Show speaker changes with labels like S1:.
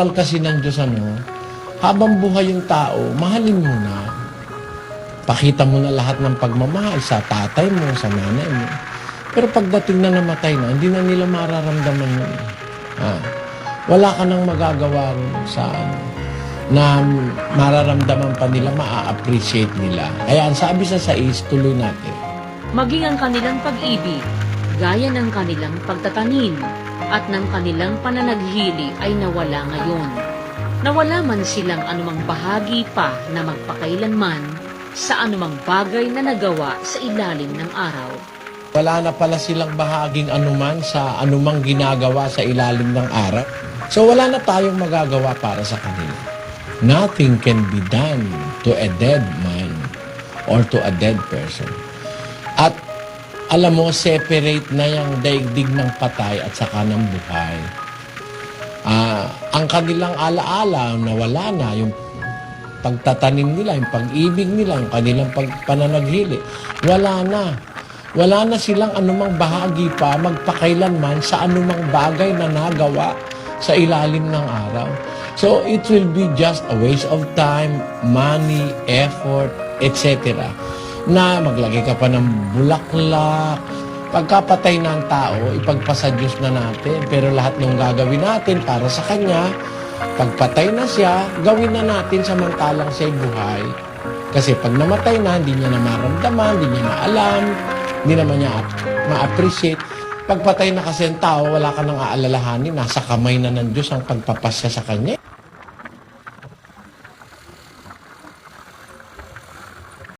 S1: aral kasi ng Diyos ano, habang buhay yung tao, mahalin mo na. Pakita mo na lahat ng pagmamahal sa tatay mo, sa nanay mo. Pero pagdating na namatay na, hindi na nila mararamdaman yun. Ah, wala ka nang magagawa sa ano, na mararamdaman pa nila, maa-appreciate nila. Kaya ang sabi sa sais, tuloy natin.
S2: Maging ang kanilang pag-ibig, gaya ng kanilang pagtatanim, at ng kanilang pananaghili ay nawala ngayon. Nawala man silang anumang bahagi pa na magpakailanman sa anumang bagay na nagawa sa ilalim ng araw.
S1: Wala na pala silang bahaging anuman sa anumang ginagawa sa ilalim ng araw. So wala na tayong magagawa para sa kanila. Nothing can be done to a dead man or to a dead person. Alam mo, separate na yung daigdig ng patay at saka ng buhay. Ah, ang kanilang alaala na wala na, yung pagtatanim nila, yung pag-ibig nila, yung kanilang pagpananaghili, wala na. Wala na silang anumang bahagi pa magpakailanman sa anumang bagay na nagawa sa ilalim ng araw. So it will be just a waste of time, money, effort, etc. Na maglagay ka pa ng bulaklak. Pagkapatay ng tao, ipagpasa Diyos na natin. Pero lahat ng gagawin natin para sa Kanya, pagpatay na siya, gawin na natin samantalang siya'y buhay. Kasi pag namatay na, hindi niya na maramdaman, hindi niya maalam, hindi naman niya ma-appreciate. Pagpatay na kasi ang tao, wala ka nang aalalahanin, nasa kamay na ng Diyos ang pagpapasya sa kanya.